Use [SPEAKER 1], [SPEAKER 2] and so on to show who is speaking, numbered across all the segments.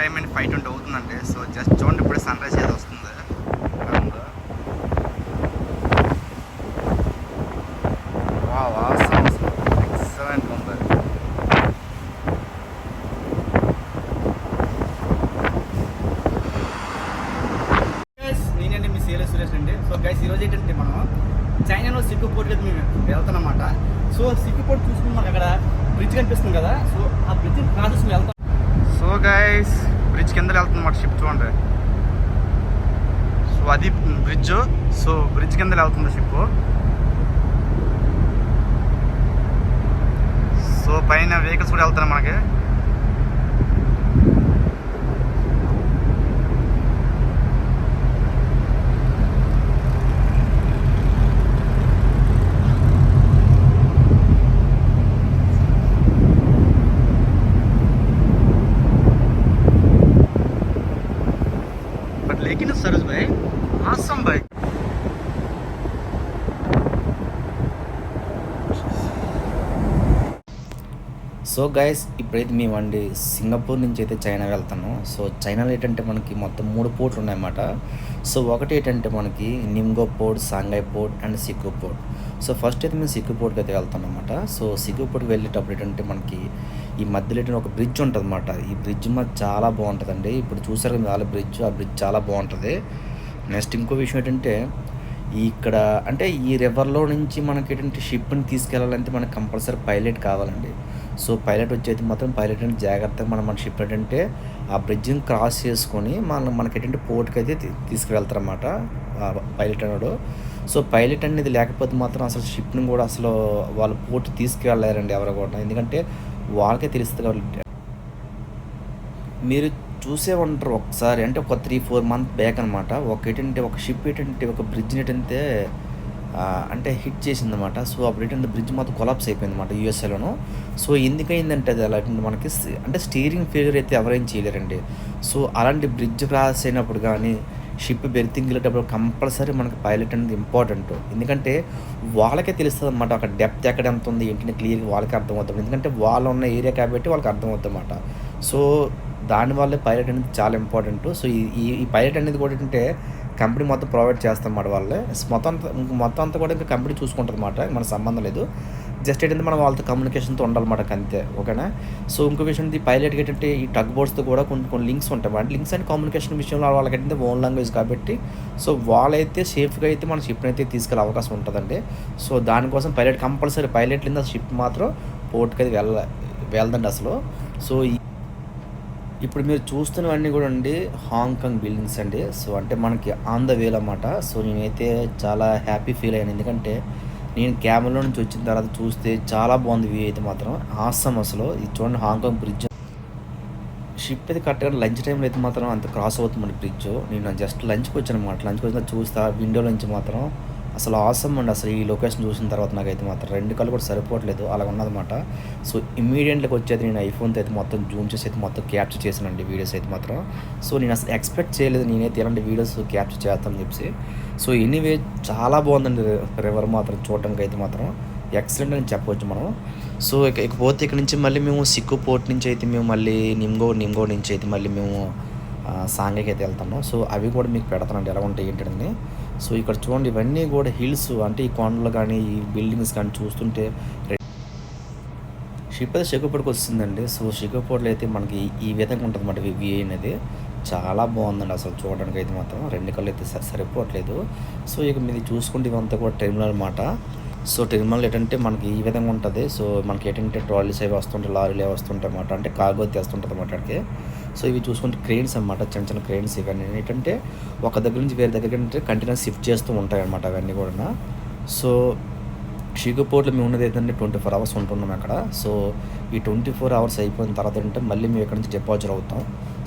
[SPEAKER 1] Time and five twenty అవుతుందండి so just చూడండి ఇప్పుడే సన్ రైజ్ అయితే వస్తుంది వావ్,
[SPEAKER 2] మీ సురేష్ సో గైస్ ఏంటంటే మనం చైనాలో సిక్కు పోర్ట్ అయితే మేము వెళ్తామన్నమాట సో సిక్కు పోర్ట్ చూసుకుని మనకు అక్కడ బ్రిడ్జ్ కనిపిస్తుంది కదా సో ఆ బ్రిడ్జ్ క్రాస్ చేసుకుని వెళ్తాం
[SPEAKER 1] సో గైస్ బ్రిడ్జ్ కింద వెళ్తుంది మాట షిప్ చూడండి సో అది బ్రిడ్జ్. సో బ్రిడ్జ్ కింద వెళ్తుంది షిప్ సో పైన వెహికల్స్ కూడా వెళ్తున్నాయి మనకి. ટીને સરસભાઈ હાસમભાઈ
[SPEAKER 3] సో గైస్ ఇప్పుడైతే మేము అండి సింగపూర్ నుంచి అయితే చైనా వెళ్తాను. సో చైనాలో ఏంటంటే మనకి మొత్తం మూడు పోర్ట్లు ఉన్నాయన్నమాట. సో ఒకటి ఏంటంటే మనకి Ningbo port Shanghai port and Shekou port. So first అయితే మేము సిక్కు పోర్ట్కి అయితే వెళ్తాం అనమాట సో సిక్కు పోర్ట్ వెళ్ళేటప్పుడు ఏంటంటే మనకి ఈ మధ్యలో ఏంటంటే ఒక బ్రిడ్జ్ ఉంటుంది అనమాట ఈ బ్రిడ్జ్ మాకు చాలా బాగుంటుందండి. ఇప్పుడు చూసారు కదా చాలా బ్రిడ్జ్ ఆ బ్రిడ్జ్ చాలా బాగుంటుంది. నెక్స్ట్ ఇంకో విషయం ఏంటంటే ఇక్కడ అంటే ఈ రివర్లో నుంచి మనకి ఏంటంటే షిప్ని తీసుకెళ్ళాలంటే మనకి కంపల్సరీ పైలట్ కావాలండి. సో పైలట్ వచ్చేది మాత్రం పైలట్ అంటే జాగ్రత్తగా మనం మన షిప్ ఏంటంటే ఆ బ్రిడ్జ్ని క్రాస్ చేసుకొని మన మనకి ఏంటంటే పోర్ట్కి అయితే తీ- తీసుకువెళ్తారన్నమాట పైలట్ అన్నాడు. సో పైలట్ అనేది లేకపోతే మాత్రం అసలు షిప్ని కూడా అసలు వాళ్ళు పోర్ట్ తీసుకువెళ్ళారండి ఎవరు కూడా. ఎందుకంటే వాళ్ళకే తెలుస్తుంది కాబట్టి. మీరు చూసే ఉంటారు ఒకసారి అంటే ఒక త్రీ ఫోర్ మంత్ బ్యాక్ అనమాట ఒక ఏంటంటే ఒక షిప్ ఏంటంటే ఒక బ్రిడ్జ్ ఏంటంటే అంటే హిట్ చేసిందన్నమాట. సో అప్పుడు ఏంటంటే బ్రిడ్జ్ మొత్తం కొలాప్స్ అయిపోయింది అనమాట యూఎస్ఏలోను. సో ఎందుకైందంటే అది అలా మనకి అంటే స్టీరింగ్ ఫెయిల్యూర్ అయితే ఎవరేం చేయలేరండి. సో అలాంటి బ్రిడ్జ్ క్రాస్ అయినప్పుడు కానీ షిప్ బెర్తింగ్ వెళ్ళేటప్పుడు కంపల్సరీ మనకి పైలట్ అనేది ఇంపార్టెంట్. ఎందుకంటే వాళ్ళకే తెలుస్తుంది అనమాట అక్కడ డెప్త్ ఎక్కడ ఎంత ఉంది ఏంటంటే క్లియర్గా వాళ్ళకి అర్థమవుతుంది. ఎందుకంటే వాళ్ళు ఉన్న ఏరియా కాబట్టి వాళ్ళకి అర్థమవుతుంది అనమాట సో దానివల్ల పైలట్ అనేది చాలా ఇంపార్టెంట్. సో ఈ ఈ- ఈ పైలట్ అనేది కూడా ఏంటంటే కంపెనీ మొత్తం ప్రొవైడ్ చేస్తామన్నమాట వాళ్ళే. మొత్తం అంతా మొత్తం అంతా కూడా ఇంకా కంపెనీ చూసుకుంటుంది అన్నమాట మన సంబంధం లేదు. జస్ట్ ఏంటంటే మనం వాళ్ళతో కమ్యూనికేషన్తో ఉండాలన్నమాట అంతే ఓకేనా? సో ఇంకో విషయం ఈ పైలట్ ఏంటంటే ఈ టగ్ బోర్డ్స్తో కూడా కొన్ని కొన్ని లింక్స్ ఉంటాయి. అంటే లింక్స్ అండ్ కమ్యూనికేషన్ విషయంలో వాళ్ళకి ఏంటంటే ఓన్ లాంగ్వేజ్ కాబట్టి సో వాళ్ళైతే సేఫ్గా అయితే మన షిప్ని అయితే తీసుకెళ్ళే అవకాశం ఉంటుందండి. సో దానికోసం పైలట్ కంపల్సరీ పైలట్ కింద షిప్ మాత్రం పోర్ట్కి అయితే వెళ్ళ వెళ్దండి అసలు. సో ఈ ఇప్పుడు మీరు చూస్తున్నవన్నీ కూడా అండి హాంకాంగ్ బిల్డింగ్స్ అండి. సో అంటే మనకి ఆన్ ద వేల్ అన్నమాట. సో నేనైతే చాలా హ్యాపీ ఫీల్ అయ్యాను. ఎందుకంటే నేను క్యామెరాలో నుంచి వచ్చిన తర్వాత చూస్తే చాలా బాగుంది వ్యూ అయితే మాత్రం. ఆసం అసలు. ఇది చూడండి హాంకాంగ్ బ్రిడ్జ్ షిప్ అయితే కరెక్ట్గా లంచ్ టైంలో అయితే మాత్రం అంత క్రాస్ అవుతుంది బ్రిడ్జ్ నేను జస్ట్ లంచ్కి వచ్చాను అనమాట లంచ్కి వచ్చిన చూస్తా విండో నుంచి మాత్రం అసలు ఆసమ్ అండి. అసలు ఈ లొకేషన్ చూసిన తర్వాత నాకైతే మాత్రం రెండు కళ్ళు కూడా సరిపోవట్లేదు. అలా ఉన్నదన్నమాట. సో ఇమీడియట్గా వచ్చేది నేను ఐఫోన్తో అయితే మొత్తం జూమ్ చేసి అయితే మొత్తం క్యాప్చర్ చేశానండి వీడియోస్ అయితే మాత్రం. సో నేను అసలు ఎక్స్పెక్ట్ చేయలేదు నేనైతే ఇలాంటి వీడియోస్ క్యాప్చర్ చేస్తానని చెప్పి సో ఎనీవే చాలా బాగుందండి రివర్ మాత్రం చూడటానికి అయితే మాత్రం. ఎక్సలెంట్ అని చెప్పవచ్చు మనం. సో ఇక ఇకపోతే ఇక్కడ నుంచి మళ్ళీ మేము సిక్కు పోర్ట్ నుంచి అయితే మేము మళ్ళీ నిమ్గో నిమ్గో నుంచి అయితే మళ్ళీ మేము సాంగ్కి సాంగకి అయితే వెళ్తాము సో అవి కూడా మీకు పెడతానండి. ఎలా ఉంటాయి ఏంటంటే సో ఇక్కడ చూడండి ఇవన్నీ కూడా హిల్స్. అంటే ఈ కొండలు కానీ ఈ బిల్డింగ్స్ కానీ చూస్తుంటే షిప్ అయితే షికోపూర్కి వస్తుందండి. సో షికోపూర్లో అయితే మనకి ఈ విధంగా ఉంటుంది అన్నమాట వ్యూ అనేది. చాలా బాగుందండి అసలు చూడడానికి అయితే మాత్రం. రెండు కళ్ళు అయితే సరిపోవట్లేదు. సో ఇక మీది చూసుకుంటే ఇవంతా కూడా టెర్మినల్ అనమాట సో టెర్మినల్ ఏంటంటే మనకి ఈ విధంగా ఉంటుంది. సో మనకి ఏంటంటే ట్రాలీస్ అవి వస్తుంటాయి లారీలు అవి వస్తుంటాయి అన్నమాట. అంటే కార్గో తెస్తుంటుంది అన్నమాట అక్కడికి. సో ఇవి చూసుకుంటే క్రెయిన్స్ అనమాట చిన్న చిన్న క్రెయిన్స్ ఇవన్నీ. ఏంటంటే ఒక దగ్గర నుంచి వేరే దగ్గర అంటే కంటిన్యూస్ షిఫ్ట్ చేస్తూ ఉంటాయి అన్నమాట అవన్నీ కూడా సో షిగపోర్ట్లో మేము ఉన్నది ఏంటంటే ట్వంటీ ఫోర్ అవర్స్ ఉంటున్నాం అక్కడ. సో ఈ ట్వంటీ ఫోర్ అవర్స్ అయిపోయిన తర్వాత ఏంటంటే మళ్ళీ మేము ఇక్కడ నుంచి డిపాచర్ అవుతాం.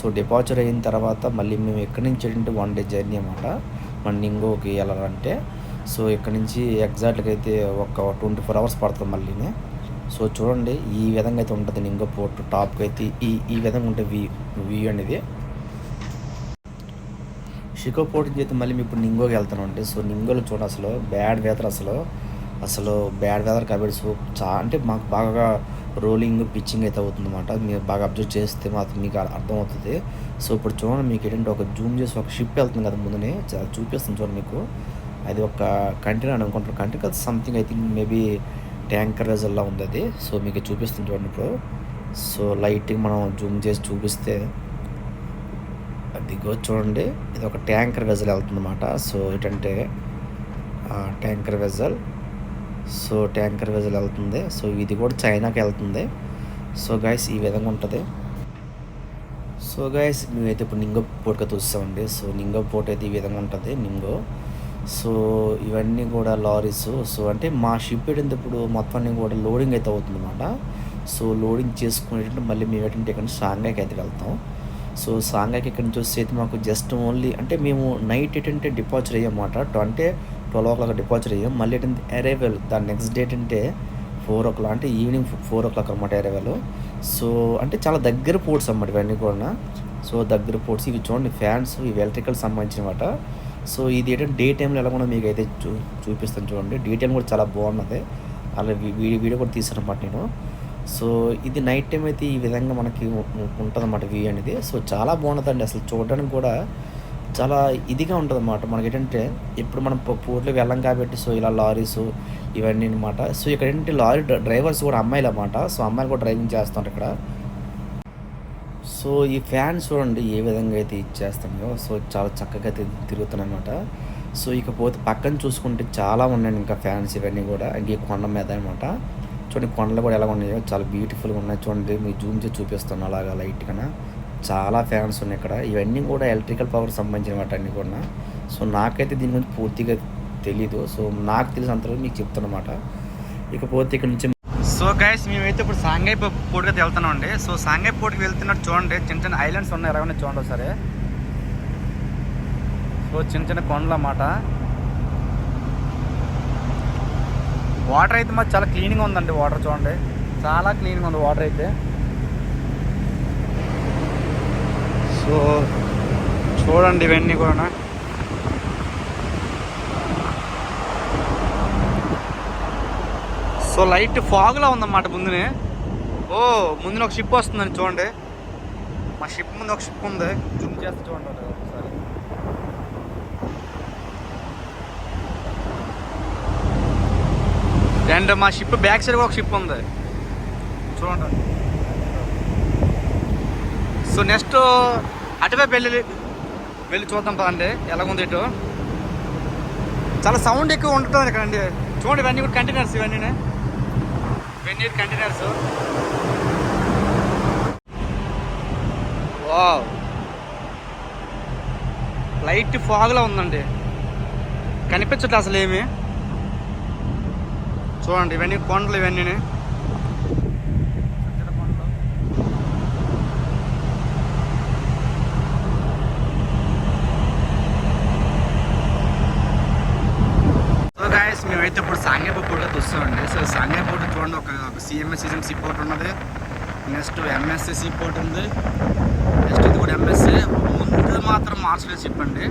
[SPEAKER 3] సో డిపాచర్ అయిన తర్వాత మళ్ళీ మేము ఎక్కడి నుంచి ఏంటంటే వన్ డే జర్నీ అనమాట మన నింగోకి వెళ్ళాలంటే. సో ఇక్కడ నుంచి ఎగ్జాక్ట్గా అయితే ఒక ట్వంటీ ఫోర్ అవర్స్ పడుతుంది మళ్ళీనే. సో చూడండి ఈ విధంగా అయితే ఉంటుంది నింగో పోర్ట్ టాప్కి అయితే ఈ ఈ విధంగా ఉంటుంది వ్యూ వ్యూ అనేది. షికో పోర్ట్ నుంచి అయితే మళ్ళీ మేము ఇప్పుడు నింగోకి వెళ్తాను అండి సో నింగోలో చూడండి అసలు బ్యాడ్ వెదర్ అసలు. అసలు బ్యాడ్ వెదర్ కాబట్టి సో చా అంటే మాకు బాగా రోలింగ్ పిచ్చింగ్ అయితే అవుతుందన్నమాట. మీరు బాగా అబ్జర్వ్ చేస్తే మాత్రం మీకు అర్థమవుతుంది. సో ఇప్పుడు చూడండి మీకు ఏంటంటే ఒక జూమ్ చేసి ఒక షిప్ వెళ్తుంది కదా ముందునే. చూపిస్తుంది చూడండి మీకు. అది ఒక కంటైనర్ అనుకుంటారు కంటైనర్ కదా something I think maybe tanker వెజల్లా ఉంది అది. సో మీకు చూపిస్తుంది చూడండి ఇప్పుడు. సో లైట్గా మనం జూమ్ చేసి చూపిస్తే అదిగో చూడండి. ఇది ఒక ట్యాంకర్ వెజల్ వెళ్తుందన్నమాట. సో ఏంటంటే tanker vessel so tanker vessel వెళ్తుంది. సో ఇది కూడా చైనాకి వెళ్తుంది. సో గాయస్ ఈ విధంగా ఉంటుంది. సో గాయస్ మేమైతే ఇప్పుడు నింగో పోటుగా చూస్తామండి సో నింగో పోర్ట్ అయితే ఈ విధంగా ఉంటుంది. నింగో సో ఇవన్నీ కూడా లారీస్. సో అంటే మా షిప్ పెట్టినప్పుడు మొత్తం కూడా లోడింగ్ అయితే అవుతుందన్నమాట. సో లోడింగ్ చేసుకునేటప్పుడు మళ్ళీ మేము ఏంటంటే ఇక్కడ నుంచి షాంఘైకి అయితే వెళ్తాం. సో సాంఘాకి ఇక్కడ నుంచి వస్తే అయితే మాకు జస్ట్ ఓన్లీ అంటే మేము నైట్ ఏంటంటే డిపాజిట్ అయ్యామాట అంటే ట్వెల్వ్ ఓ క్లాక్ డిపాజిట్ అయ్యాం. మళ్ళీ ఏంటంటే అరైవల్ దాని నెక్స్ట్ డేట్ అంటే ఫోర్ ఓ క్లాక్ అంటే ఈవినింగ్ ఫోర్ ఓ క్లాక్ అనమాట అరైవల్. సో అంటే చాలా దగ్గర పోర్ట్స్ అన్నమాట ఇవన్నీ కూడా. సో దగ్గర పోర్ట్స్ ఇవి చూడండి ఫ్యాన్స్ ఇవి ఎలక్ట్రికల్ సంబంధించినమాట. సో ఇది ఏంటంటే డే టైంలో ఎలా కూడా మీకు అయితే చూ చూపిస్తాను చూడండి. డే టైం కూడా చాలా బాగున్నది. అలా వీడియో వీడియో కూడా తీసాను అనమాట నేను. సో ఇది నైట్ టైం అయితే ఈ విధంగా మనకి ఉంటుంది అన్నమాట వ్యూ అనేది. సో చాలా బాగుంటుందండి అసలు చూడడానికి కూడా. చాలా ఇదిగా ఉంటుంది అన్నమాట మనకి ఏంటంటే ఇప్పుడు మనం పూర్తిలో వెళ్ళం కాబట్టి సో ఇలా లారీస్ ఇవన్నీ అనమాట సో ఇక్కడ ఏంటంటే లారీ డ్ర- డ్రైవర్స్ కూడా అమ్మాయిలు అన్నమాట సో అమ్మాయిలు కూడా డ్రైవింగ్ చేస్తుంటారు ఇక్కడ. సో ఈ ఫ్యాన్స్ చూడండి ఏ విధంగా అయితే ఇచ్చేస్తాయో సో చాలా చక్కగా తిరుగుతున్నాయి అనమాట సో ఇకపోతే పక్కన చూసుకుంటే చాలా ఉన్నాయి ఇంకా ఫ్యాన్స్ ఇవన్నీ కూడా అండ్ ఈ కొండ మీద అనమాట చూడండి కొండలు కూడా ఎలా ఉన్నాయో చాలా బ్యూటిఫుల్గా ఉన్నాయి. చూడండి మీకు జూమ్ చేసి చూపిస్తాను అలాగా లైట్గా చాలా ఫ్యాన్స్ ఉన్నాయి ఇక్కడ. ఇవన్నీ కూడా ఎలక్ట్రికల్ పవర్ సంబంధించిన మాట అన్నీ కూడా. సో నాకైతే దీని గురించి పూర్తిగా తెలీదు. సో నాకు తెలిసినంతవరకు మీకు చెప్తున్నమాట. ఇకపోతే ఇక్కడ నుంచి
[SPEAKER 2] సో గైస్ మేమైతే ఇప్పుడు సాంఘై పోర్ట్కి అయితే వెళ్తున్నాం అండి. సో సాంఘై పోర్ట్కి వెళ్తున్నట్టు చూడండి. చిన్న చిన్న ఐలాండ్స్ ఉన్నాయి. ఎలా చూడండి ఒకసారి. సో చిన్న చిన్న కొండలు అన్నమాట. వాటర్ అయితే మాకు చాలా క్లీన్గా ఉందండి వాటర్ చూడండి. చాలా క్లీన్గా ఉంది వాటర్ అయితే. సో చూడండి ఇవన్నీ కూడా సో లైట్ ఫాగ్లా ఉందన్నమాట ముందునే. ఓ ముందున ఒక షిప్ వస్తుందండి చూడండి. మా షిప్ ముందు ఒక షిప్ ఉంది. జూమ్ చేస్తే చూడండి ఒకసారి. అండ్ మా షిప్ బ్యాక్ సైడ్ ఒక షిప్ ఉంది. చూడండి. సో నెక్స్ట్ అటువైపు వెళ్ళి వెళ్ళి చూద్దాం పదండి. ఎలాగుంది ఇటు? చాలా సౌండ్ ఎక్కువ ఉంటుంది ఇక్కడ అండి చూడండి ఇవన్నీ కూడా కంటైనర్స్ ఇవన్నీ వెన్నీర్ కంటైనర్స్ వావ్. లైట్ ఫాగ్లో ఉందండి. కనిపించట్లేదు అసలు ఏమి చూడండి ఇవన్నీ కొండలు ఇవన్నీ సో మేమైతే ఇప్పుడు సాంగేపూర్ పోర్ట్ వస్తామండి సో సాంగేపూర్ చూడండి ఒక ఒక సిఎంఎస్ పోర్ట్ ఉన్నది. నెక్స్ట్ ఎంఎస్సీ సీ పోర్ట్ ఉంది. నెక్స్ట్ ఇది కూడా ఎంఎస్సి ముందు మాత్రం మార్చలేదు చెప్పండి.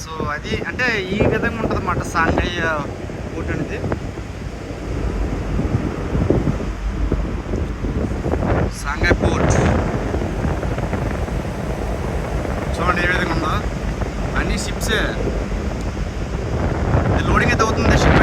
[SPEAKER 2] సో అది అంటే ఈ విధంగా ఉంటుంది అన్నమాట సాంగయ్య పోర్ట్ అనేది. సాంగై పోర్ట్ చూడండి ఏ విధంగా ఉందో. అన్ని షిప్సే లోడింగ్ అయితే అవుతుంది షిప్